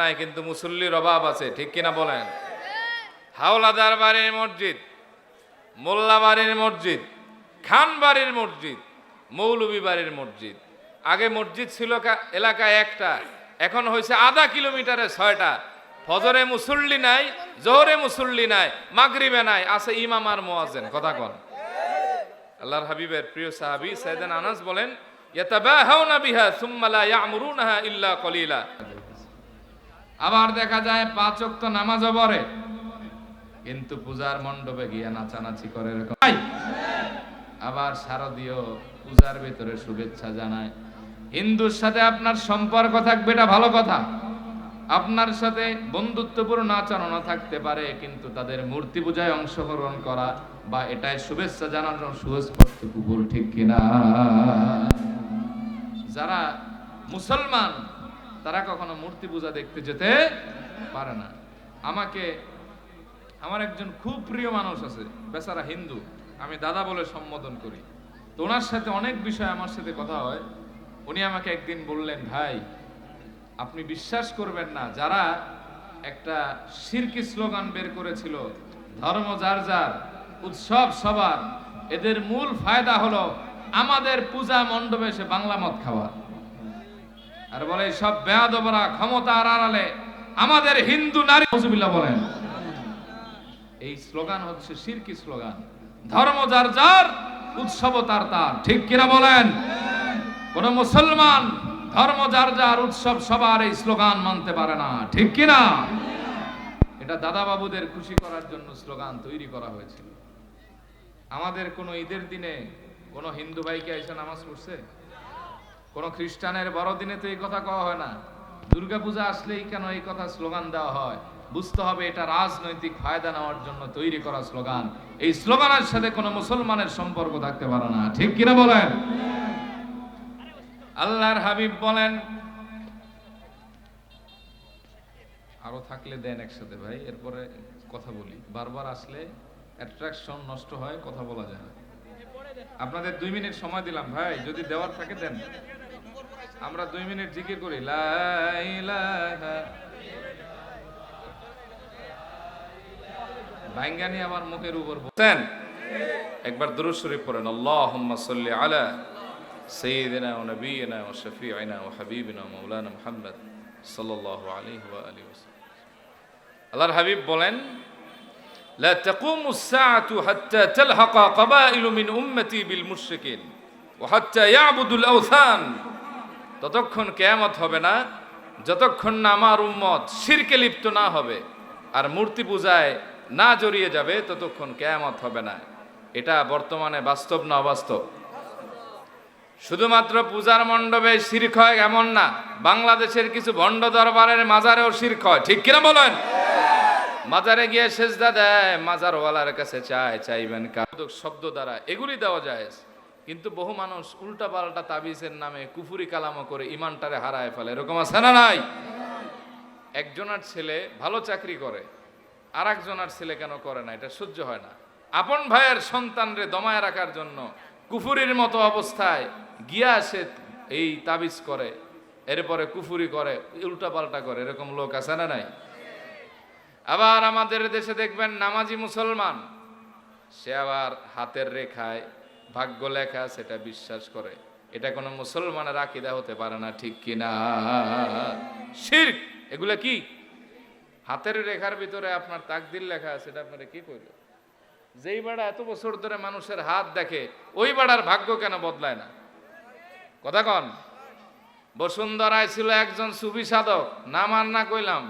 নাই, কিন্তু মুসল্লির অভাব আছে, ঠিক কিনা বলেন? হাওলাদার বাড়ির মসজিদ, মোল্লা বাড়ির মসজিদ, খান বাড়ির মসজিদ মৌলবী বাড়ির মসজিদ। আগে মসজিদ ছিল এলাকায় একটা, এখন হয়েছে আধা কিলোমিটারে ছয়টা। ফজরে মুসল্লি নাই, জোহরে মুসল্লি নাই, মাগরিবে নাই, আছে ইমাম আর মোয়াজেন কথা কন। আল্লাহর হাবিবের প্রিয় সাহাবী সাইদান আনাস বলেন, ইয়াতাবাহাউনা বিহা সুম্মা লা ইয়ামুরুনাহা ইল্লা কলিলা। আবার দেখা যায় পাঁচ ওয়াক্ত নামাজও পড়ে। কিন্তু পূজার মণ্ডপে গিয়ে নাচানাচি করে এরকম। আবার শারদীয় পূজার ভিতরে শুভেচ্ছা জানায়। হিন্দুর সাথে আপনার সম্পর্ক থাকবে এটা ভালো কথা। আপনার সাথে বন্ধুত্বপূর্ণ আচরণ থাকতে পারে কিন্তু তাদের মূর্তি পূজায় অংশগ্রহণ করা বা এটাই শুভেচ্ছা জানানো সুস্পষ্ট কুকুর ঠিক কিনা? যারা মুসলমান তারা কখনো মূর্তি পূজা দেখতে যেতে পারে না। আমাকে, আমার একজন খুব প্রিয় মানুষ আছে, বেচারা হিন্দু। আমি দাদা বলে সম্বোধন করি। তো ওনার সাথে অনেক বিষয় আমার সাথে কথা হয়। উনি আমাকে একদিন বললেন, ভাই, আপনি বিশ্বাস করবেন না, যারা একটা শিরকি স্লোগান বের করেছিল, ধর্ম যার যার, উৎসব সবার, এদের মূল ফায়দা হলো আমাদের পূজা মণ্ডপে এসে বাংলা মদ খাওয়া। আর বলে, সব বেয়াদবরা ক্ষমতার আড়ালে আমাদের হিন্দু নারী নজুবিল্লাহ বলেন। এই স্লোগান হচ্ছে শিরকি স্লোগান। ধর্ম যার যার, উৎসব তার তার। ঠিক কিনা বলেন? কোন মুসলমান ধর্ম যার যার, উৎসব সবার এই স্লোগান মানতে পারে না। ঠিক কিনা? এটা দাদা বাবুদের খুশি করার জন্য স্লোগান তৈরি করা হয়েছিল। আমাদের কোন ঈদের দিনে কোন হিন্দু ভাইকে এসে নামাজ পড়ছে? কোন খ্রিস্টানের বড়দিনে তো এই কথা কওয়া হয় না। দুর্গাপূজা আসলেই কেন এই কথা স্লোগান দেওয়া হয়? বুঝতে হবে এটা রাজনৈতিক ফায়দা নেওয়ার জন্য তৈরি করা স্লোগান। এই স্লোগানের সাথে কোনো মুসলমানের সম্পর্ক থাকতে পারে না। ঠিক কিনা বলেন? আল্লাহর হাবিব বলেন, আরও থাকলে দেন একসাথে ভাই, এরপরে কথা বলি। বারবার আসলে অ্যাট্রাকশন নষ্ট হয়, কথা বলা যায় না। আপনাদের দুই মিনিট সময় দিলাম ভাই, যদি দেওয়ার থাকে দেন। আমরা দুই মিনিট জিকির করি ভাঙ্গানি আমার মুখের উপর বলছেন একবার দুরু শরীফ পড়েন আল্লাহ সাল্লি আলা سيدنا ونبينا وشفيعنا وحبيبنا ومولانا محمد صلى الله عليه وآله وسلم الله الحبيب بولن لا تقوم الساعة حتى تلحق قبائل من أمتي بالمشركين وحتى يعبدوا الأوثان ততক্ষণ কেয়ামত হবে না, যতক্ষণ না আমার উম্মত শিরকে লিপ্ত না হবে আর মূর্তি পূজায় না জড়িয়ে যাবে, ততক্ষণ কেয়ামত হবে না। এটা বর্তমানে বাস্তব না অবাস্তব? শুধুমাত্র পূজার মণ্ডপে শির্ক হয় এমন না, বাংলাদেশের কিছু ভণ্ড দরবারের মাজারেও শির্ক হয়। ঠিক কিনা বলেন? মাজারে গিয়ে সেজদা দেয়, মাজারওয়ালার কাছে চায়, চাইবেন শব্দ দ্বারা এগুলি দেওয়া যায়। কিন্তু বহু মানুষ উল্টা পাল্টা তাবিজের নামে কুফুরি কালামো করে ইমানটারে হারায় ফেলে। এরকম আছে না নাই? একজনের ছেলে ভালো চাকরি করে আর একজনের ছেলে কেন করে না? এটা সহ্য হয় না। আপন ভাইয়ের সন্তানরে দমায় রাখার জন্য কুফুরির মতো অবস্থায় গিয়া সে এই তাবিজ করে, এরপরে কুফুরি করে, উল্টা পাল্টা করে। এরকম লোক আছে না নাই? আবার আমাদের দেশে দেখবেন নামাজি মুসলমান, সে আবার হাতের রেখায় ভাগ্য লেখা সেটা বিশ্বাস করে। এটা কোনো মুসলমানের আকিদা হতে পারে না, ঠিক কিনা শির এগুলো কি? হাতের রেখার ভিতরে আপনার তাকদির লেখা আছে, এটা আপনারা কি কইল? যেই বেড়া এত বছর ধরে মানুষের হাত দেখে, ওই বেড়ার ভাগ্য কেন বদলায় না? কথা কন। বসুন্ধরায় ছিল একজন সুফি সাধক, নাম আর না কইলাম।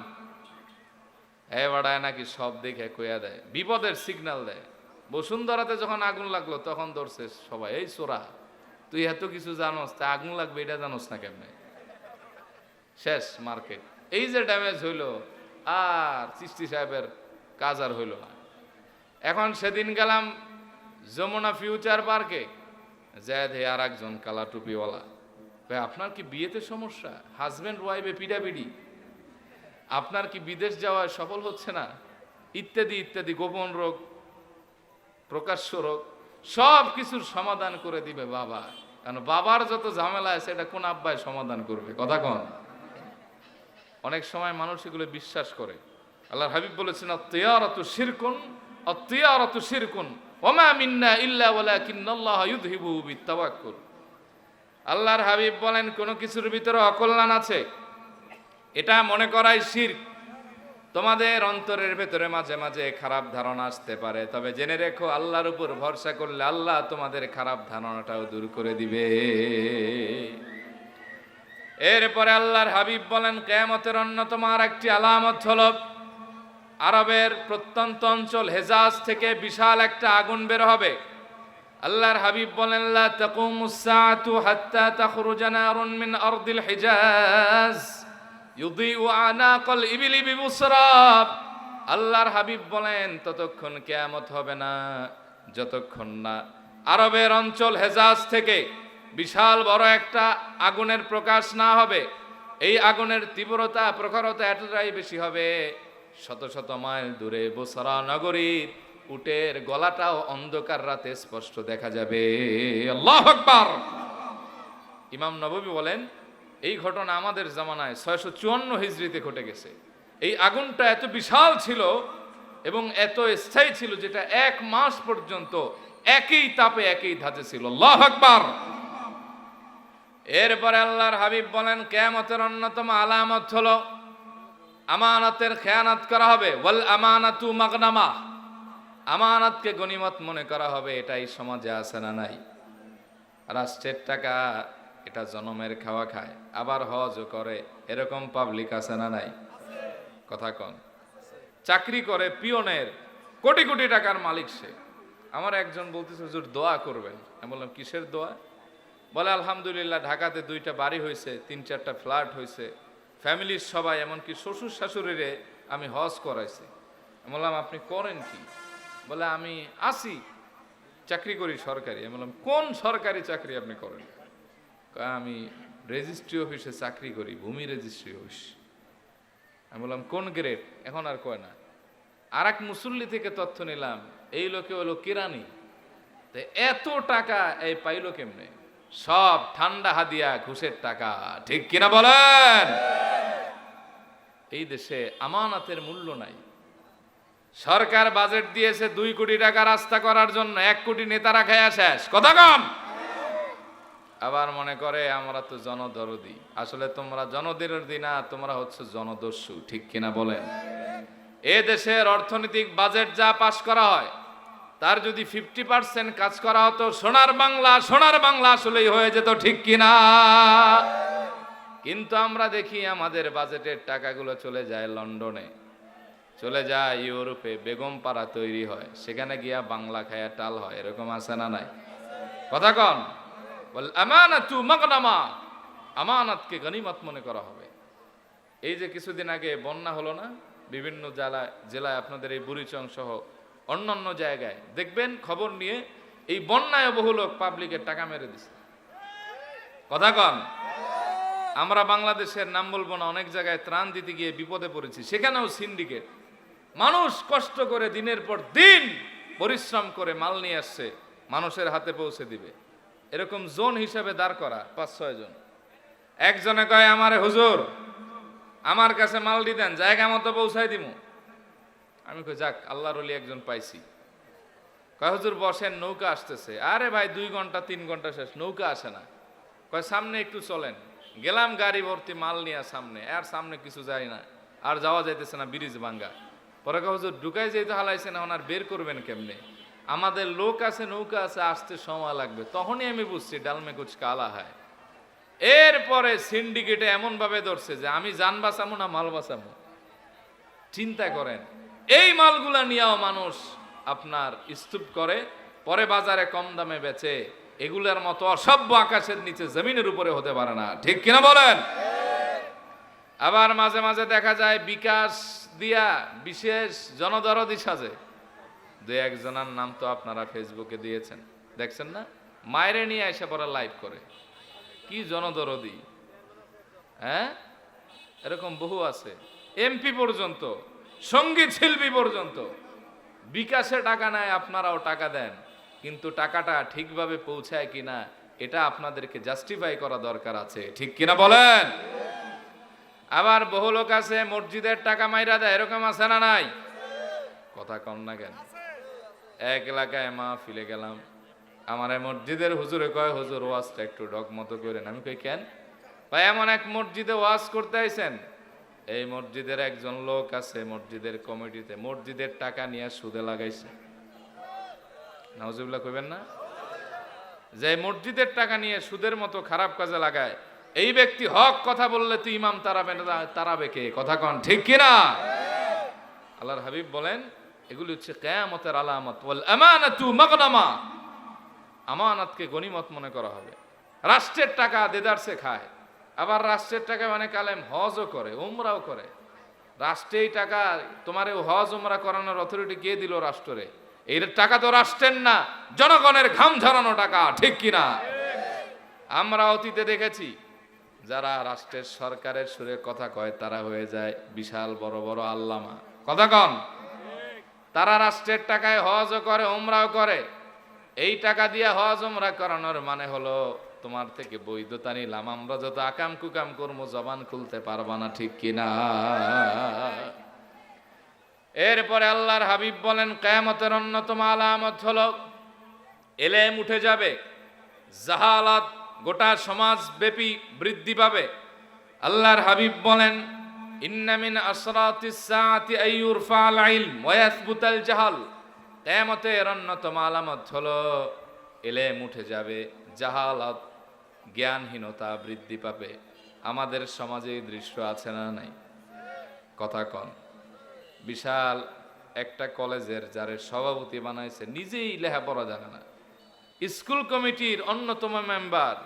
এ বাড়ায় নাকি সব দেখে কইয়া দেয়, বিপদের সিগন্যাল দেয়। বসুন্ধরাতে যখন আগুন লাগল, তখন ধরছে সবাই, এই সোরা, তুই এত কিছু জানোস, তা আগুন লাগবে, এটা জানোস না কেমনে? শেষ, মার্কেট। এই যে ড্যামেজ হইল, আর চিস্তি সাহেবের কাজ আর হইল না। এখন সেদিন গেলাম যমুনা ফিউচার পার্কে। জায়দ হে আর একজন কালা টুপিওয়ালা। ভাই, আপনার কি বিয়েতে সমস্যা? হাজব্যান্ড ওয়াইফে পিডাপিডি। আপনার কি বিদেশ যাওয়ায় সফল হচ্ছে না? ইত্যাদি ইত্যাদি, গোপন রোগ। প্রকাশ্য রোগ, সব কিছুর সমাধান করে দিবে বাবা। কারণ বাবার যত ঝামেলা আছে, এটা কোন আব্বায় সমাধান করবে? কথা কন। অনেক সময় মানুষ এগুলো বিশ্বাস করে। আল্লাহর হাবিব বলেছেন অত্যারত শিরকুন অত্যারত শিরকুন, ওমা মিন্না ইল্লা ওয়ালাকিন্নাল্লাহ ইউযহিবু বিত্তাওয়াক্কুল। আল্লাহর হাবিব বলেন, কোনো কিছুর ভিতরে অকল্যাণ আছে। এটা মনে করাই শিরক। তোমাদের অন্তরের ভেতরে মাঝে মাঝে খারাপ ধারণা আসতে পারে, তবে জেনে রেখো আল্লাহর উপর ভরসা করলে আল্লাহ তোমাদের খারাপ ধারণাটাও দূর করে দিবে। এরপরে আল্লাহর হাবিব বলেন, কেয়ামতের অন্যতম আর একটি আলামত হল আরবের প্রত্যন্ত অঞ্চল হেজাজ থেকে বিশাল একটা আগুন বের হবে। আল্লাহর হাবিব বলেন, লা তাকুমুস হাত্তা তাখরুজা নারুন মিন আরদিল হিজাজ। আল্লাহর হাবিব বলেন, ততক্ষণ কেয়ামত হবে না, যতক্ষণ না আরবের অঞ্চল হেজাজ থেকে বিশাল বড় একটা আগুনের প্রকাশ না হবে, এই আগুনের তীব্রতা, প্রখরতা এতটাই বেশি হবে, শত শত মাইল দূরে বসরা নগরীর উটের গলাটাও অন্ধকার রাতে স্পষ্ট দেখা যাবে। আল্লাহ ইমাম নববী বলেন এই ঘটনা আমাদের জামানায় ছয়শো চুয়ান্ন হিজড়িতে ঘটে গেছে। এই আগুনটা এত বিশাল ছিল এবং এত স্থায়ী ছিল যেটা এক মাস পর্যন্ত একই তাপে একই ধাঁচে ছিল। আল্লাহ আকবার! এরপরে আল্লাহর হাবিব বলেন, কেয়ামতের অন্যতম আলামত হলো আমানতের খেয়ানাত করা হবে। ওয়াল আমানাতু মাগনামা। আমানতকে গনিমত মনে করা হবে, এটাই সমাজে আছে না নাই? রাষ্ট্রের টাকা এটা জনমের খাওয়া খায়। আবার হজও করে। এরকম পাবলিক আছে না নাই? কথা কন। চাকরি করে পিয়নের। কোটি কোটি টাকার মালিক সে। আমার একজন বলতেছে, হুজুর, দোয়া করবেন। আমি বললাম, কিসের দোয়া? বলে, আলহামদুলিল্লাহ, ঢাকাতে দুইটা বাড়ি হয়েছে তিন চারটা ফ্ল্যাট হয়েছে ফ্যামিলির সবাই, এমনকি শ্বশুর শাশুড়িরে আমি হজ করাইছি। আমি বললাম, আপনি করেন কি? বলে, আমি আসি। চাকরি করি সরকারি। আমি বললাম, কোন সরকারি চাকরি আপনি করেন? আমি রেজিস্ট্রি অফিসে চাকরি করি, ভূমি রেজিস্ট্রি অফিস আমি বললাম, কোন গ্রেড এখন আর কয় না। আর এক মুসল্লি থেকে তথ্য নিলাম, এই লোকে হলো কিরানি। এত টাকা এই পাইলো কেমনে? সব ঠান্ডা হাদিয়া, ঘুষের টাকা। ঠিক কিনা বলেন? এই দেশে আমানাতের মূল্য নাই। সরকার বাজেট দিয়েছে দুই কোটি টাকা রাস্তা করার জন্য, এক কোটি নেতারা খায়া শেষ। কথা কম আবার মনে করে, আমরা তো জনদরদি। আসলে তোমরা জনদরদি না, তোমরা হচ্ছে জনদস্যু, ঠিক কিনা বলেন? এ দেশের অর্থনৈতিক বাজেট যা পাশ করা হয়, তার যদি ফিফটি পার্সেন্ট কাজ করা হতো, সোনার বাংলা সোনার বাংলা আসলেই হয়ে যেত, ঠিক কিনা? কিন্তু আমরা দেখি আমাদের বাজেটের টাকাগুলো চলে যায় লন্ডনে। চলে যায় ইউরোপে, বেগম পাড়া তৈরি হয়, সেখানে গিয়া বাংলা খায়া টাল হয়, এরকম আছে না নাই? কথা কন। আমানাতকে গনিমত মনে করা হবে। এই যে কিছুদিন আগে বন্যা হলো না, বিভিন্ন জেলায় জেলায় আপনাদের এই বুড়িচং সহ অন্যান্য জায়গায়, দেখবেন খবর নিয়ে এই বন্যায় বহু লোক পাবলিকের টাকা মেরে দিছে। কথা কন, আমরা বাংলাদেশের, নাম বলব না, অনেক জায়গায় ত্রাণ দিতে গিয়ে বিপদে পড়েছি, সেখানেও সিন্ডিকেট। মানুষ কষ্ট করে দিনের পর দিন পরিশ্রম করে মাল নিয়ে আসছে, মানুষের হাতে পৌঁছে দিবে। এরকম জোন হিসাবে দাঁড় করা, পাঁচ, ছয় জন। একজনে কয়, আমারে হুজুর, আমার কাছে মাল দিতেন জায়গা মতো পৌঁছাই দিব আমি কই, যাক, আল্লাহর অলি একজন পাইছি। কয়, হুজুর, বসেন, নৌকা আসতেছে। আরে ভাই, দুই ঘণ্টা, তিন ঘণ্টা শেষ, নৌকা আসে না। কয়, সামনে একটু চলেন। গেলাম গাড়ি ভর্তি মাল নিয়ে সামনে, আর সামনে কিছু যায় না, আর যাওয়া যাইতেছে না, ব্রিজ ভাঙ্গা। পরে কয়, হুজুর, ঢুকাই যেতে হালাইছে না, ওনার বের করবেন কেমনে? আমাদের লোক আছে, নৌকা আছে, আসতে সময় লাগবে। তখনই আমি বুঝছি ডালমে কুচ কালা হয়। এরপরে সিন্ডিকেটে এমন ভাবে ধরছে যে আমি যান বাঁচামো না, মাল বাঁচামো। চিন্তা করেন, এই মালগুলা নিয়েও মানুষ আপনার স্তূপ করে, পরে বাজারে কম দামে বেচে, এগুলার মতো অসভ্য আকাশের নিচে জমিনের উপরে হতে পারে না। ঠিক কিনা বলেন? আবার মাঝে মাঝে দেখা যায় বিকাশ দিয়া বিশেষ জনদরদি সাজে। দু একজনার নাম তো আপনারা ফেসবুকে দিয়েছেন। দেখছেন না? মায়েরে নিয়ে এসে পরে লাইভ করে। কি জনদরদি। হ্যাঁ? এরকম বহু আছে। এমপি পর্যন্ত সংগীত শিল্পী পর্যন্ত। বিকাশে টাকা নেয় আপনারাও টাকা দেন। কিন্তু টাকাটা ঠিকভাবে পৌঁছায় কিনা এটা আপনাদেরকে জাস্টিফাই করা দরকার আছে। ঠিক কিনা বলেন? আবার বহু লোক আছে, মসজিদের টাকা মাইরা দেয়, এরকম আছে না নাই? কথা কম না কেন? এক এলাকায় মা ফিলে গেলাম। আমার এই মসজিদের হুজুরে কয়, হুজুর, ওয়াজটা একটু ডগমত করেন। আমি কই, কেন? ভাই, এমন এক মসজিদে ওয়াজ করতে আইছেন? এই মসজিদের একজন লোক আছে, মসজিদের কমিটিতে, মসজিদের টাকা নিয়ে সুদে লাগাইছে। নাউজুবিল্লাহ কইবেন না? যে মসজিদের টাকা নিয়ে সুদের মতো খারাপ কাজে লাগায়, এই ব্যক্তি হক কথা বললে তুই ইমাম তারাবে তারাবে কে? কথা কন, ঠিক কিনা? আল্লাহর হাবিব বলেন এগুলি হচ্ছে কেয়ামতের আলামত। ওয়াল আমানাতু মাগনামা। আমানাতকে গনিমত মনে করা হবে। রাষ্ট্রের টাকা দেদারসে খায়। আবার রাষ্ট্রের টাকা মানে কালেম হজও করে, উমরাও করে। রাষ্ট্রেই টাকা তোমার হজ, উমরা করানোর অথরিটি কে দিল রাষ্ট্রে? এই টাকা তো রাষ্ট্রের না, জনগণের ঘাম ঝরানো টাকা, ঠিক কিনা? আমরা অতীতে দেখেছি, যারা রাষ্ট্রের সরকারের সুরে কথা কয়, তারা হয়ে যায় বিশাল বড় বড় আল্লামা। কথা কন। তারা রাষ্ট্রের টাকায় হজও করে, উমরাও করে। এই টাকা দিয়ে হজ, উমরা করানোর মানে হলো তোমার থেকে বৈধতা নিলাম। আমরা যত আকাম কুকাম করব, জবান খুলতে পারবা না, ঠিক কিনা এরপরে আল্লাহর হাবিব বলেন, কেয়ামতের অন্যতম আলামত হলো, এলেম উঠে যাবে, জাহালাত গোটা সমাজ ব্যাপী বৃদ্ধি পাবে। আল্লাহর হাবিব বলেন ইন্নামিন ইলম জাহাল। অন্যতম আলামত হলো এলেম উঠে যাবে, জাহালাত জ্ঞানহীনতা বৃদ্ধি পাবে। আমাদের সমাজে দৃশ্য আছে না নাই? কথা কন। বিশাল একটা কলেজের যারে সভাপতি বানাইছে, নিজেই লেখাপড়া জানে না। স্কুল কমিটির অন্যতম মেম্বার,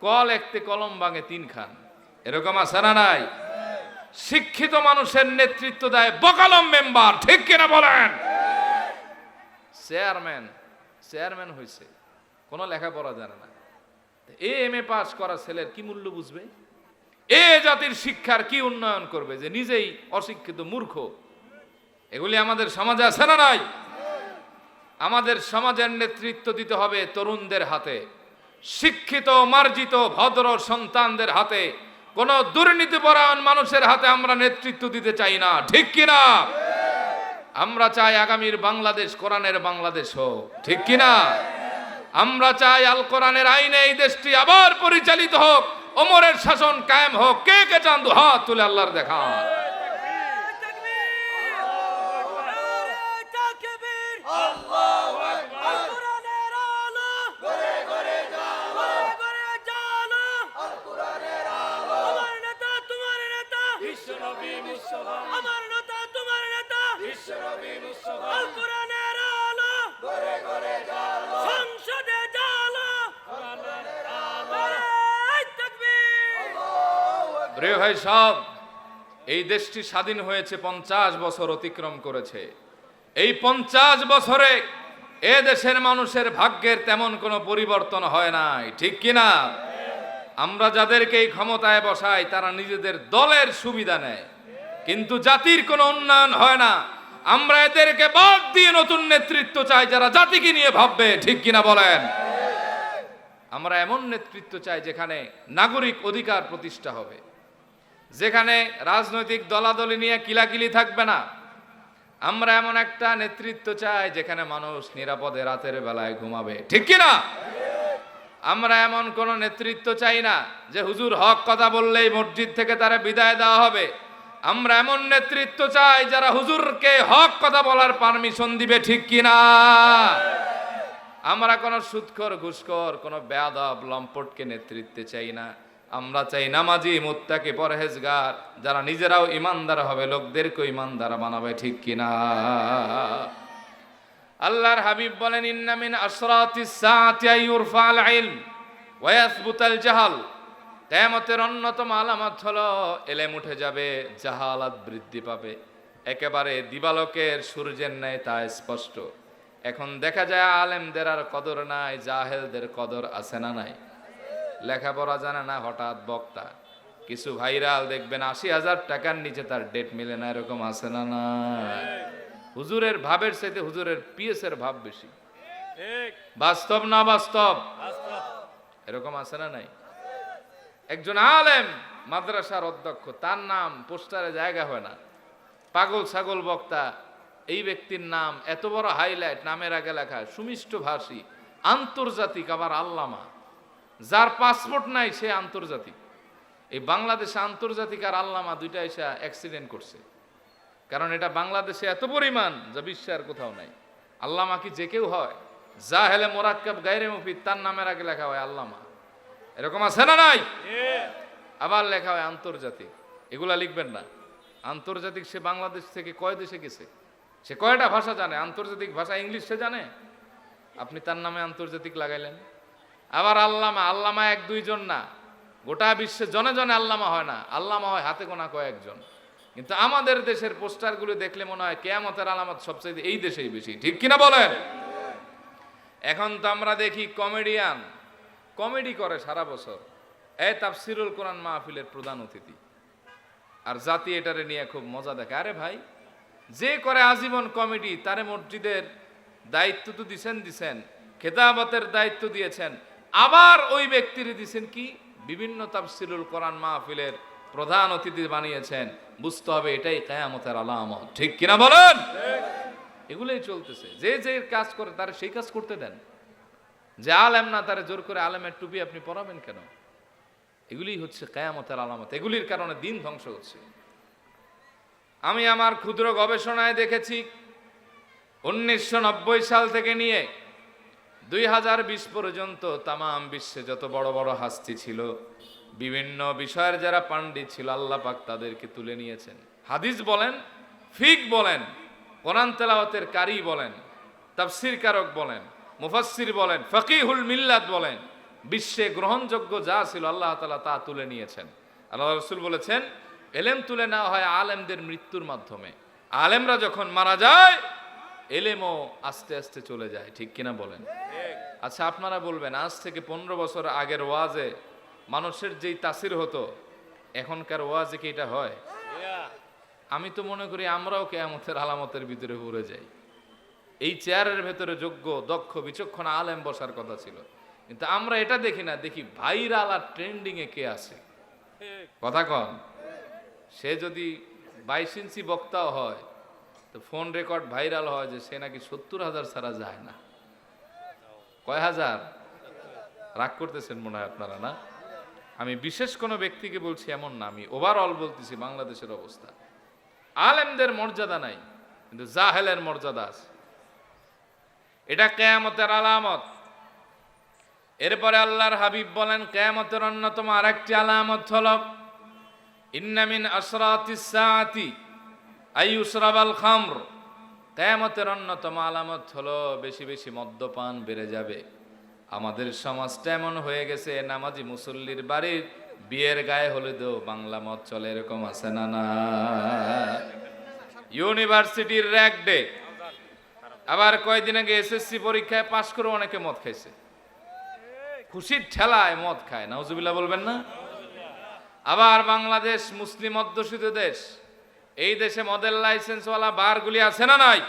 কল একতে কলম ভাঙে তিন খান এরকম আছে না নাই? শিক্ষিত মানুষের নেতৃত্ব দেয় বকালম মেম্বার, ঠিক কিনা বলেন? চেয়ারম্যান চেয়ারম্যান হয়েছে কোনো লেখাপড়া জানে না। এ এম এ পাস করা ছেলের কি মূল্য বুঝবে? এ জাতির শিক্ষার কি উন্নয়ন করবে যে নিজেই অশিক্ষিত মূর্খ? এগুলি আমাদের সমাজে আছে না নাই? আমাদের সমাজের নেতৃত্ব দিতে হবে তরুণদের হাতে, শিক্ষিত, মার্জিত, ভদ্র সন্তানদের হাতে। কোন দুর্নীতিপরায়ণ মানুষের হাতে আমরা নেতৃত্ব দিতে চাই না। ঠিক কিনা? আমরা চাই আগামীর বাংলাদেশ কোরআনের বাংলাদেশ হোক। ঠিক কিনা? আমরা চাই আল কোরআনের আইনে এই দেশটি আবার পরিচালিত হোক। অমরের শাসন কায়েম হোক। কে কে চান হা তুলে আল্লাহর দেখান আমার নেতা তোমার নেতা আল কোরআনের আলো সংসদে জালো এই তাকবীর সব, এই দেশটি স্বাধীন হয়েছে পঞ্চাশ বছর অতিক্রম করেছে। এই পঞ্চাশ বছরে এ দেশের মানুষের ভাগ্যের তেমন কোনো পরিবর্তন হয় নাই, ঠিক কিনা আমরা যাদেরকে এই ক্ষমতায় বসাই, তারা নিজেদের দলের সুবিধা নেয়। কিন্তু জাতির কোনো উন্নয়ন হয় না। আমরা এদেরকে বাদ দিয়ে নতুন নেতৃত্ব চাই, যারা জাতিকে নিয়ে ভাববে, ঠিক কিনা বলেন? আমরা এমন নেতৃত্ব চাই যেখানে নাগরিক অধিকার প্রতিষ্ঠা হবে, যেখানে রাজনৈতিক দলাদলি নিয়ে কিলাকিলি থাকবে না। আমরা এমন একটা নেতৃত্ব চাই যেখানে মানুষ নিরাপদে রাতের বেলায় ঘুমাবে, ঠিক কি না আমরা এমন কোন নেতৃত্ব চাই না যে হুজুর হক কথা বললেই মসজিদ থেকে তারা বিদায় দেওয়া হবে। আমরা এমন নেতৃত্ব চাই যারা হুজুরকে হক কথা বলার পারমিশন দিবে, ঠিক কি না আমরা কোনো সুৎখর, ঘুষখোর, কোনো বেয়াদব, লম্পটকে নেতৃত্বে চাই না। আমরা চাই নামাজি, মুত্তাকি, পরহেজগার, যারা নিজেরাও ইমানদার হবে লোকদেরকে ইমানদার বানাবে, ঠিক কিনা? আল্লাহর হাবিব বলেন ইন্নামিন আসরাতিস সাআতি আইয়ুরফাল ইলম ওয়া ইয়াসবুতাল জাহাল। কিয়ামতের অন্যতম আলামত হলো এলেম উঠে যাবে জাহালাত বৃদ্ধি পাবে। একেবারে দিবালকের সূর্যের ন্যায় তা স্পষ্ট। এখন দেখা যায় আলেমদের আর কদর নাই জাহেলদের কদর আছে না নাই। লেখাপড়া জানে না হঠাৎ বক্তা। কিছু ভাইরাল দেখবেন আশি হাজার টাকার নিচে তার ডেট মিলে না এরকম আছে না না হুজুরের ভাবের চাইতে হুজুরের পিএস এর ভাব বেশি। বাস্তব না বাস্তব? বাস্তব। এরকম আছে না নাই? একজন আলেম, মাদ্রাসার অধ্যক্ষ, তার নাম পোস্টারে জায়গা হয় না। পাগল ছাগল বক্তা, এই ব্যক্তির নাম এত বড় হাইলাইট নামের আগে লেখা, সুমিষ্ট ভাষী, আন্তর্জাতিক আবার আল্লামা। যার পাসপোর্ট নাই, সে আন্তর্জাতিক। এই বাংলাদেশে আন্তর্জাতিক আর আল্লামা দুইটা এসে অ্যাক্সিডেন্ট করছে। কারণ এটা বাংলাদেশে এত পরিমাণ যা বিশ্বের কোথাও নাই। আল্লামা কি যে কেউ হয়? যা হেলে মোরাক্কাব গাইরে মুফিদ, তার নামের আগে লেখা হয় আল্লামা। এরকম আছে না নাই? আবার লেখা হয় আন্তর্জাতিক। এগুলা লিখবেন না। আন্তর্জাতিক সে বাংলাদেশ থেকে কয় দেশে গেছে? সে কয়টা ভাষা জানে? আন্তর্জাতিক ভাষা ইংলিশ সে জানে? আপনি তার নামে আন্তর্জাতিক লাগাইলেন। আবার আল্লামা আল্লামা এক দুইজন না। গোটা বিশ্বে জনে জনে আল্লামা হয় না। আল্লামা হয় হাতে গোনা কয়েকজন। কিন্তু আমাদের দেশের পোস্টারগুলো দেখলে মনে হয় কেয়ামতের আলামত সবচেয়ে এই দেশেই বেশি। ঠিক কিনা বলেন? এখন তো আমরা দেখি কমেডিয়ান। কমেডি করে সারা বছর। এ তাফসিরুল কোরআন মাহফিলের প্রধান অতিথি। আর জাতি এটারে নিয়ে খুব মজা দেখে। আরে ভাই, যে করে আজীবন কমেডি, তারে মসজিদের দায়িত্ব তো দিছেন দিছেন খেতাবতের দায়িত্ব দিয়েছেন। আবার ওই ব্যক্তির দিছেন কি? বিভিন্ন তাফসিরুল কোরআন মাহফিলের প্রধান অতিথি বানিয়েছেন। বুঝতে হবে এটাই কেয়ামতের আলামত। ঠিক কিনা বলেন? এগুলোই চলতেছে। যে যে কাজ করে, তার সেই কাজ করতে দেন। যে আলেম না, তারে জোর করে আলেমের টুপি আপনি পরাবেন কেন? এগুলি হচ্ছে কেয়ামতের আলামত। এগুলির কারণে দিন ধ্বংস হচ্ছে। আমি আমার ক্ষুদ্র গবেষণায় দেখেছি, উনিশশো নব্বই সাল থেকে নিয়ে দুই হাজার বিশ পর্যন্ত তামাম বিশ্বে যত বড় বড় হাস্তি ছিল, বিভিন্ন বিষয়ের যারা পাণ্ডিত ছিল, আল্লাহ পাক তাদেরকে তুলে নিয়েছেন। হাদিস বলেন, ফিক বলেন, কোরআন তেলাওয়াতের কারি বলেন তাফসির কারক বলেন। মুফাসসির বলেন ফকিহুল মিল্লাত বলেন বিশ্বে গ্রহণযোগ্য যা ছিল আল্লাহ তালা তা তুলে নিয়েছেন। আল্লাহ রসুল বলেছেন এলেম তুলে নেওয়া হয় আলেমদের মৃত্যুর মাধ্যমে। আলেমরা যখন মারা যায় এলেমও আস্তে আস্তে চলে যায় ঠিক কিনা বলেন? আচ্ছা আপনারা বলবেন আজ থেকে পনেরো বছর আগের ওয়াজে মানুষের যেই তাসির হতো এখনকার ওয়াজে কি এটা হয়? আমি তো মনে করি আমরাও কেয়ামতের আলামতের ভিতরে পড়ে যাই। এই চেয়ারের ভেতরে যোগ্য, দক্ষ, বিচক্ষণ আলেম বসার কথা ছিল। কিন্তু আমরা এটা দেখি না, দেখি ভাইরাল আর ট্রেন্ডিং এ কে আছে। কথা কন। সে যদি বাইশ ইঞ্চি বক্তাও হয়, তো ফোন রেকর্ড ভাইরাল হয় যে সে নাকি সত্তর হাজার ছাড়া যায় না। কয় হাজার? রাগ করতেছেন মনে হয় আপনারা, না? আমি বিশেষ কোনো ব্যক্তিকে বলছি এমন না, আমি ওভারঅল বলতেছি বাংলাদেশের অবস্থা। আলেমদের মর্যাদা নাই, কিন্তু জাহেলের মর্যাদা আছে। এটা কেয়ামতের আলামত। এরপরে আল্লাহর হাবিব বলেন, কেয়ামতের অন্যতম আরেকটি আলামত হল ইন্নামিন আসরাতিস সাআতি আইয়ুসরাবাল খামর। কেয়ামতের অন্যতম আলামত হলো, বেশি বেশি মদ্যপান বেড়ে যাবে। আমাদের সমাজটা এমন হয়ে গেছে, নামাজি মুসল্লির বাড়ির বিয়ের গায়ে হলে তো বাংলা মদ চলে, এরকম আছে না না? ইউনিভার্সিটির র্যাক ডে। আবার কয়দিন আগে এসএসসি পরীক্ষায় পাশ করে অনেকে মদ খাইছে। খুশির ঠেলায় মদ খায় নাউজুবিল্লাহ বলবেন না? আবার বাংলাদেশ মুসলিম অধ্যুষিত দেশ এই দেশে মডেল লাইসেন্সওয়ালা বারগুলি আছে না নাই?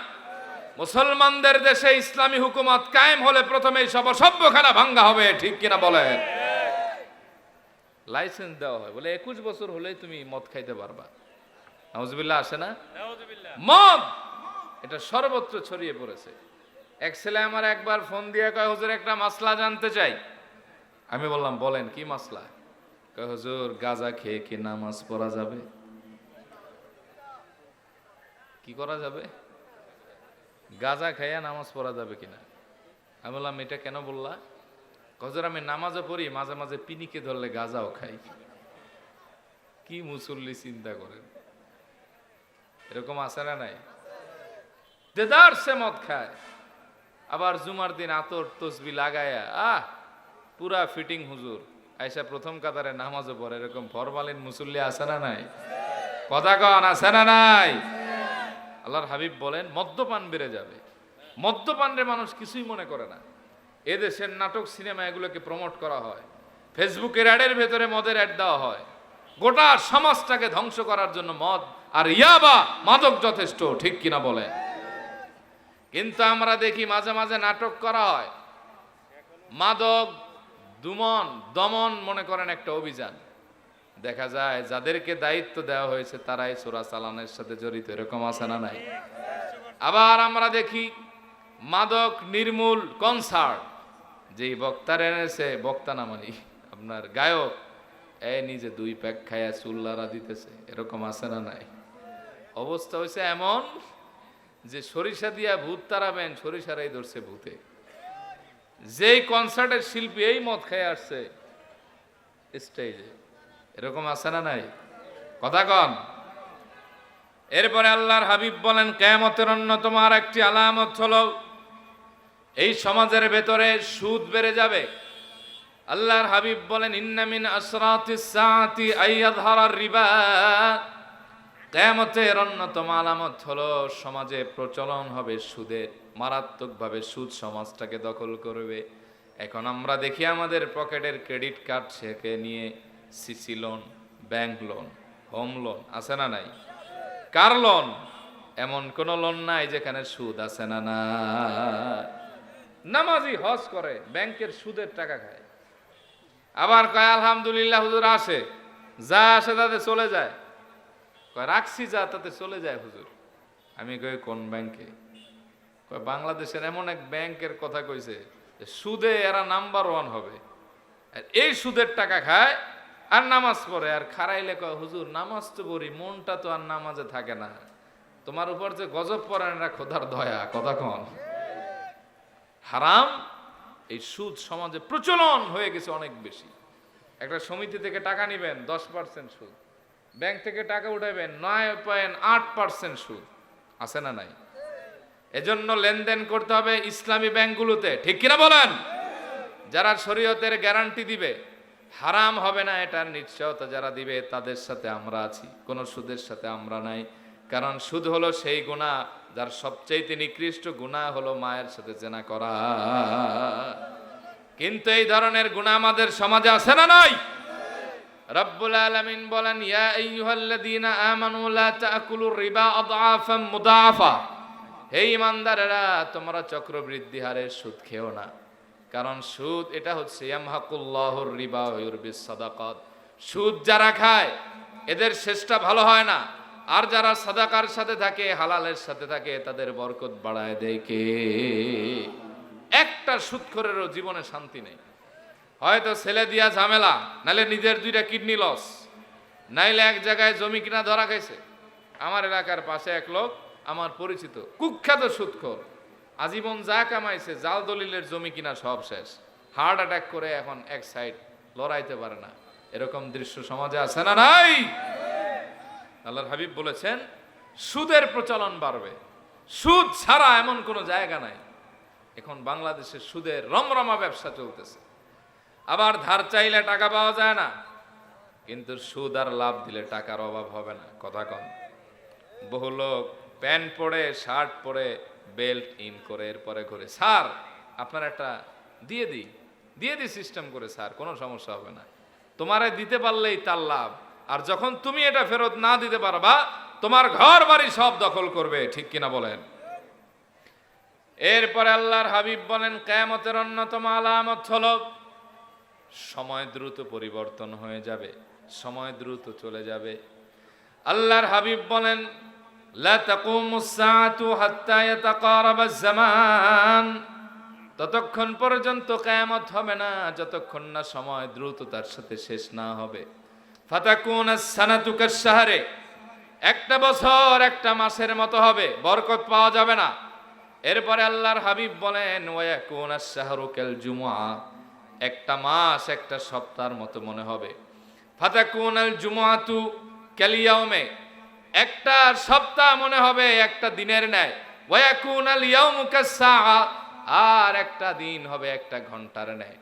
মুসলমানদের দেশে ইসলামী হুকুমত কায়েম হলে প্রথমেই সব সভ্যখানা ভাঙ্গা হবে ঠিক কিনা বলেন? লাইসেন্স দেওয়া হয় বলে একুশ বছর হলেই তুমি মদ খাইতে পারবা। নাউজুবিল্লাহ আসে না? মদ! এটা সর্বত্র ছড়িয়ে পড়েছে। এক ছেলে আমার একবার ফোন দিয়ে কয়, হুজুর, একটা মাসলা জানতে চাই। আমি বললাম, বলেন, কি মাসলা? কয়, হুজুর, গাজা খেয়ে কি নামাজ পড়া যাবে? কি করা যাবে? গাজা খাইয়া নামাজ পড়া যাবে কিনা? আমি বললাম, এটা কেন বললা? হজর, আমি নামাজও পড়ি, মাঝে মাঝে পিনিকে ধরলে গাজাও খাই। কি মুসল্লি চিন্তা করেন? এরকম না নাই? দেদার সে মদ খায়। আবার জুমার দিন আতর তসবি লাগায়া, আহ, পুরা ফিটিং হুজুর। আইসা প্রথম কাতারে নামাজও পড়ে, এরকম ফরমালিন মুসল্লি আছে না নাই? কথা কন, আছে না নাই? আল্লাহর হাবিব বলেন, মদ্যপান বেড়ে যাবে। মদ্যপানরে মানুষ কিছুই মনে করে না। এদেশের নাটক, সিনেমা এগুলোকে প্রমোট করা হয়। ফেসবুকের অ্যাডের ভেতরে মদের অ্যাড দেওয়া হয়। গোটা সমাজটাকে ধ্বংস করার জন্য মদ আর ইয়াবা মাদক যথেষ্ট, ঠিক কিনা বলেন? কিন্তু আমরা দেখি মাঝে মাঝে নাটক করা হয়। মাদক, দুমন, দমন মনে করেন একটা অভিযান। দেখা যায় যাদেরকে দায়িত্ব দেওয়া হয়েছে তারাই চোরা চালানের সাথে জড়িত, এরকম আছে না নাই? আবার আমরা দেখি মাদক নির্মূল কনসার্ট। যেই বক্তার এনেছে, বক্তা না মানে আপনার গায়ক, এ নিজে দুই প্যাক খায়া চুল্লারা দিতেছে, এরকম আছে না নাই? অবস্থা হয়েছে এমন যে সরিষা দিয়া ভূত তারাবেন সরিষারাই ধরছে ভূতে। যেই কনসার্টের শিল্পী এই মদ খেয়ে আসছে স্টেজে। এরকম আছে না নাই? কথা কন। এরপরে আল্লাহর হাবিব বলেন, কেয়ামতের অন্যতম আর একটি আলামত হলো, এই সমাজের ভেতরে সুদ বেড়ে যাবে। আল্লাহর হাবিব বলেন, ইন্নামিন আসরাতিস সাআতি আইয়াযহারার রিবা। কেয়ামতের অন্যতম আলামত হলো সমাজে প্রচলন হবে সুদের মারাত্মকভাবে সুদ সমাজটাকে দখল করবে। এখন আমরা দেখি আমাদের পকেটের ক্রেডিট কার্ড থেকে নিয়ে CC loan, bank loan, home loan, আছে না নাই? Car loan? এমন কোন লোন নাই যেখানে সুদ আছে না না নামাজি হজ করে, ব্যাংকের সুদের টাকা খায়। আবার কয়, আলহামদুলিল্লাহ, হুজুর আসে। যা আসে তাতে চলে যায়। রাখছি যা, তাতে চলে যায় হুজুর। আমি কই, কোন ব্যাংকে? কয়, বাংলাদেশের এমন এক ব্যাংকের কথা কইছে সুদে এরা নাম্বার ওয়ান হবে। আর এই সুদের টাকা খায় আর নামাজ পড়ে। আর খারাইলে কয়, হুজুর, নামাজ তো পড়ি, মনটা তো আর নামাজে থাকে না। তোমার উপর যে গজব পড়েন এরা খোদার দয়া, কথা কন। হারাম, এই সুদ সমাজে প্রচলন হয়ে গেছে অনেক বেশি। একটা সমিতি থেকে টাকা নিবেন, দশ পার্সেন্ট সুদ। ব্যাংক থেকে টাকা উঠাবেন নয় পয়েন্ট আট পার্সেন্ট সুদ। আছে না নাই? এজন্য লেনদেন করতে হবে ইসলামী ব্যাংকগুলোতে। ঠিক কিনা বলেন? যারা শরীয়তের গ্যারান্টি দিবে, হারাম হবে না এটার নিশ্চয়তা যারা দিবে, তাদের সাথে আমরা আছি, কোনো সুদের সাথে আমরা নাই। কারণ সুদ হলো সেই গুণা যার সবচেয়ে নিকৃষ্ট গুণা হলো মায়ের সাথে জেনা করা। কিন্তু এই ধরনের গুণা আমাদের সমাজে আছে না নাই? রব্বুল আলামিন বলেন, ইয়া আইয়ুহাল্লাযীনা আমানু লা তাকুলুর রিবা আদআফাম মুদাআফা হে ইমানদারেরা, তোমরা চক্রবৃদ্ধি হারে সুদ খেও না। কারণ সুদ, এটা হচ্ছে ইয়ামহাকুল্লাহুর রিবা ইউরবিস সাদাকাত। সুদ যারা খায়, এদের শেষটা ভালো হয় না। আর যারা সাদাকার সাথে থাকে, হালালের সাথে থাকে, তাদের বরকত বাড়ায় দেয় কে? একটা সুদখোরেরও জীবনে শান্তি নেই। হয়তো ছেলে দিয়া ঝামেলা, নালে নিজের দুইটা কিডনি লস নাইলে এক জায়গায় জমি কিনা ধরা খাইছে। আমার এলাকার পাশে এক লোক, আমার পরিচিত, কুখ্যাত সুৎখর। আজীবন যা কামাইছে, জাল দলিলের জমি কিনা সব শেষ। হার্ট অ্যাটাক করে এখন এক সাইড লড়াইতে পারে না। এরকম দৃশ্য সমাজে আছে না নাই? আল্লাহর হাবিব বলেছেন, সুদের প্রচলন বাড়বে। সুদ ছাড়া এমন কোনো জায়গা নাই। এখন বাংলাদেশে সুদের রমরমা ব্যবসা চলতেছে। আবার ধার চাইলে টাকা পাওয়া যায় না। কিন্তু সুদ আর লাভ দিলে টাকার অভাব হবে না। কথা কম বহু লোক প্যান্ট পরে, শার্ট পরে, বেল্ট ইন করে এরপরে করে স্যার, আপনার একটা দিয়ে দিই। দিয়ে দিই সিস্টেম করে, স্যার, কোনো সমস্যা হবে না। তোমারে দিতে পারলেই তার লাভ। আর যখন তুমি এটা ফেরত না দিতে পারবা, তোমার ঘর বাড়ি সব দখল করবে। ঠিক কিনা বলেন? এরপরে আল্লাহর হাবিব বলেন, কেয়ামতের অন্যতম আলামত হলো সময় দ্রুত পরিবর্তন হয়ে যাবে, সময় দ্রুত চলে যাবে। আল্লাহর হাবিব বলেন ততক্ষণ পর্যন্ত কিয়ামত হবে না, যতক্ষণ না সময় দ্রুত তার সাথে শেষ না হবে। কাশহারে একটা বছর, একটা মাসের মতো হবে, বরকত পাওয়া যাবে না। এরপরে আল্লাহর হাবিব বলেন ওয়াকুন আশ-শাহরু কাল জুমআ একটা মাস, একটা সপ্তাহের মতো মনে হবে। ফাতাকুন আল জুমআতু কাল ইয়াউমে একটা সপ্তাহ মনে হবে, একটা দিনের ন্যায়। ওয়াকুন আল ইয়াউমু আর একটা দিন হবে, একটা ঘণ্টার ন্যায়।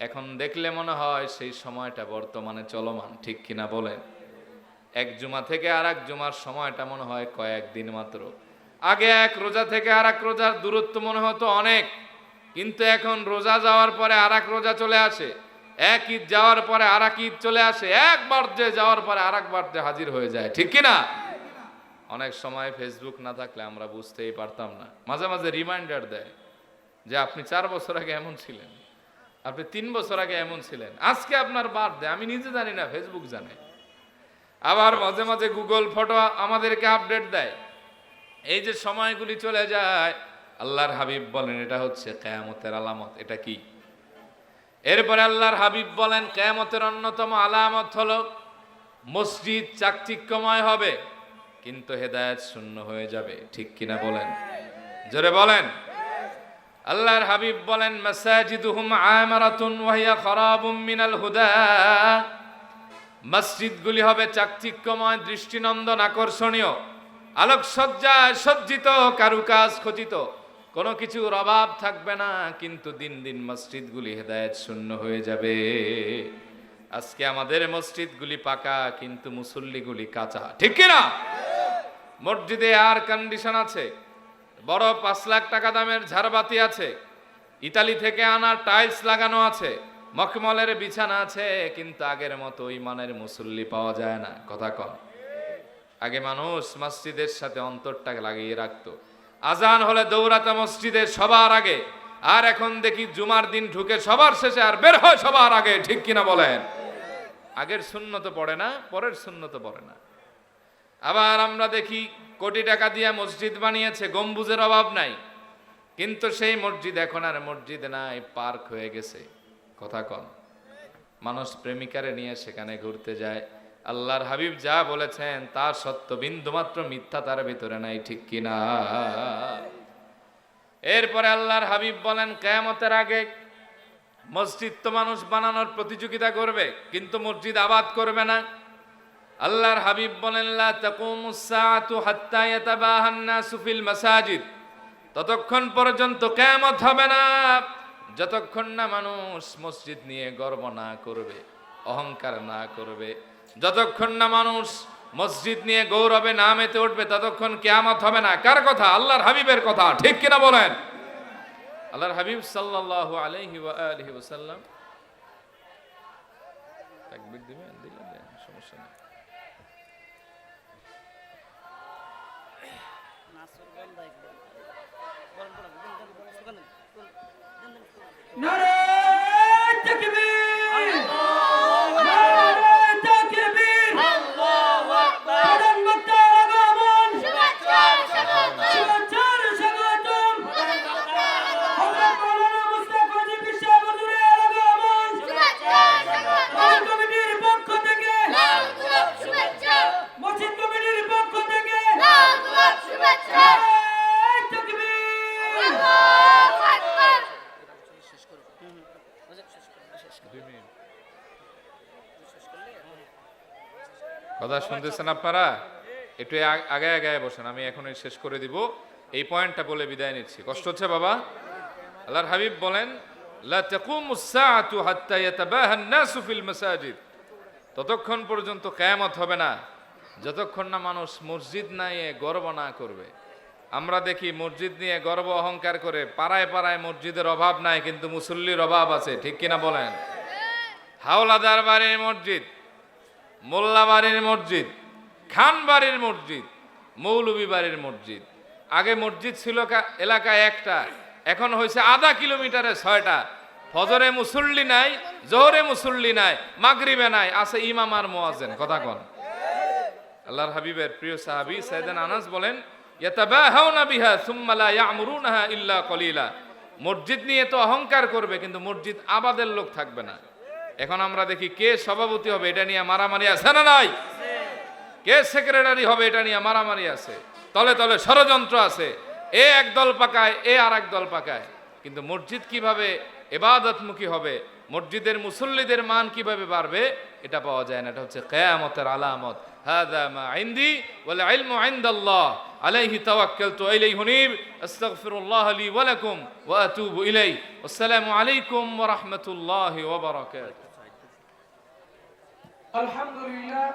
এখন দেখলে মনে হয় সেই সময়টা বর্তমানে চলমান, ঠিক কিনা বলেন? এক জুমা থেকে আর এক জুমার সময়টা মনে হয় কয়েকদিন মাত্র। আগে এক রোজা থেকে আর এক রোজার দূরত্ব মনে হতো অনেক। কিন্তু এখন রোজা যাওয়ার পরে আর রোজা চলে আসে। এক ঈদ যাওয়ার পরে আর ঈদ চলে আসে। একবার যে যাওয়ার পরে আর একবার যে হাজির হয়ে যায়, ঠিক কিনা অনেক সময় ফেসবুক না থাকলে আমরা বুঝতেই পারতাম না। মাঝে মাঝে রিমাইন্ডার দেয় যে আপনি চার বছর আগে এমন ছিলেন, আপনি তিন বছর আগে এমন ছিলেন। আজকে আপনার বার্থডে আমি নিজে জানি না ফেসবুক জানে। আবার মাঝে মাঝে গুগল ফটো আমাদেরকে আপডেট দেয়। এই যে সময়গুলি চলে যায় আল্লাহর হাবিব বলেন, এটা হচ্ছে কেয়ামতের আলামত, এটা কি? এরপরে আল্লাহর হাবিব বলেন, কেয়ামতের অন্যতম আলামত হলো, মসজিদ চাকচিক্যময় হবে, কিন্তু হেদায়েত শূন্য হয়ে যাবে, ঠিক কিনা বলেন? জোরে বলেন। আল্লাহর হাবিব বলেন, মাসাজিদুহুম আমারাতুন মিনাল হুদা, মসজিদগুলি হবে চাকচিক্যময়, দৃষ্টিনন্দন, আকর্ষণীয়, আলোকসজ্জায় সজ্জিত, কারুকাজ খচিত। কোনো কিছুর অভাব থাকবে না, কিন্তু দিন দিন মসজিদগুলি হেদায়েত শূন্য হয়ে যাবে। আজকে আমাদের মসজিদগুলি পাকা, কিন্তু মুসল্লিগুলি কাঁচা। ঠিক কিনা? মসজিদে আর কন্ডিশন আছে, বড় পাঁচ লাখ টাকা দামের ঝাড়বাতি আছে, ইতালি থেকে আনা টাইলস লাগানো আছে, মখমলের বিছানা আছে, কিন্তু আগের মতো ইমানের মুসল্লি পাওয়া যায় না। কথা কম আগে মানুষ মসজিদের সাথে অন্তরটা লাগিয়ে রাখতো। আজান হলে দৌড়াতো মসজিদের সবার আগে। আর এখন দেখি জুমার দিন ঢুকে সবার শেষে আর বের হয় সবার আগে, ঠিক কিনা বলেন? আগের শূন্য তো পড়ে না, পরের শূন্য তো পড়ে না। আবার আমরা দেখি কোটি টাকা দিয়ে মসজিদ বানিয়েছে, গম্বুজের অভাব নাই। কিন্তু সেই মসজিদ এখন আর মসজিদ নাই, পার্ক হয়ে গেছে। কথা কন মানুষ প্রেমিকারে নিয়ে সেখানে ঘুরতে যায়। আল্লাহর হাবিব যা বলেছেন, তার সত্য বিন্দুমাত্র মিথ্যা তার ভিতরে নাই, ঠিক কিনা? এরপরে আল্লাহর হাবিব বলেন, কেয়ামতের আগে মসজিদ তো মানুষ বানানোর প্রতিযোগিতা করবে, কিন্তু মসজিদ আবাদ করবে না। আল্লাহর হাবিব বলেন, লা তাকুমুস সাআতু হাত্তা ইয়াতাবাহান মাসাজিদ। ততক্ষণ পর্যন্ত কিয়ামত হবে না। যতক্ষণ না মানুষ মসজিদ নিয়ে গর্ব না করবে, অহংকার না করবে যতক্ষণ না মানুষ মসজিদ নিয়ে গৌরবে না মেতে উঠবে ততক্ষণ কিয়ামত হবে না। কার কথা? আল্লাহর হাবিবের কথা। ঠিক কিনা বলেন? আল্লাহর হাবিব সাল্লাল্লাহু আলাইহি ওয়া আলিহি ওয়াসাল্লাম। তাকবীর দিবেন? দিলেন দেন, সমস্যা নেই। নারে! কথা শুনতেছেন আপনারা? একটু আগে আগে বসেন, আমি এখনই শেষ করে দিব। এই পয়েন্টটা বলে বিদায় নিচ্ছি। কষ্ট হচ্ছে বাবা? আল্লাহর হাবিব বলেন ততক্ষণ পর্যন্ত কিয়ামত হবে না। যতক্ষণ না মানুষ মসজিদ নিয়ে গর্ব না করবে। আমরা দেখি মসজিদ নিয়ে গর্ব অহংকার করে পাড়ায় পাড়ায় মসজিদের অভাব নাই, কিন্তু মুসল্লির অভাব আছে, ঠিক কিনা বলেন? হাওলাদার বাড়ির মসজিদ, মোল্লা বাড়ির মসজিদ, খান বাড়ির মসজিদ মৌলবী বাড়ির মসজিদ। আগে মসজিদ ছিল এলাকায় একটা, এখন হয়েছে আধা কিলোমিটারে ছয়টা। ফজরে মুসল্লি নাই, জোহরে মুসল্লি নাই, মাগরিবে নাই, আছে ইমাম আর মোয়াজেন কথা কন। আল্লাহর হাবিবের প্রিয় সাহাবী সাইদান আনাস বলেন বিহা কলিলা। মসজিদ নিয়ে তো অহংকার করবে, কিন্তু মসজিদ আবাদের লোক থাকবে না। এখন আমরা দেখি কে সভাপতি হবে, এটা নিয়ে মারামারি আছে না নাই? কে সেক্রেটারি হবে, এটা নিয়ে মারামারি আছে। তলে তলে ষড়যন্ত্র আছে। এ এক দল পাকায়, এ আর এক দল পাকায়। কিন্তু মসজিদ কীভাবে এবাদতমুখী হবে মসজিদের মুসল্লিদের মান কিভাবে বাড়বে এটা পাওয়া যায় না এটা হচ্ছে কেয়ামতের আলামত هذا ما عندي والعلم عند الله عليه توكلت وإليه هنيب أستغفر الله لي ولكم وأتوب إليه والسلام عليكم ورحمة الله وبركاته আলহামদুলিল্লাহ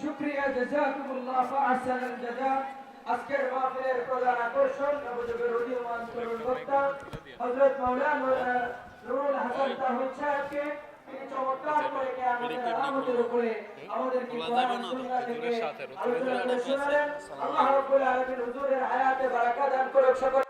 শুক্রিয়া জাজাকুমুল্লাহ ফাহসানাল জাযা আজকের মাহফিলের প্রধান আকর্ষণ নবযুগের উদীয়মান তরুণ বক্তা হযরত মাওলানা নুরুল হাসান তাহিদ সাহেবকে তিনি চমৎকার করে আমাদের উপরে আমাদেরকে আলোচনা করে শোনালেন। আল্লাহ রাব্বুল আলামিন হুজুরের হায়াতে বারাকা দান করুক সকল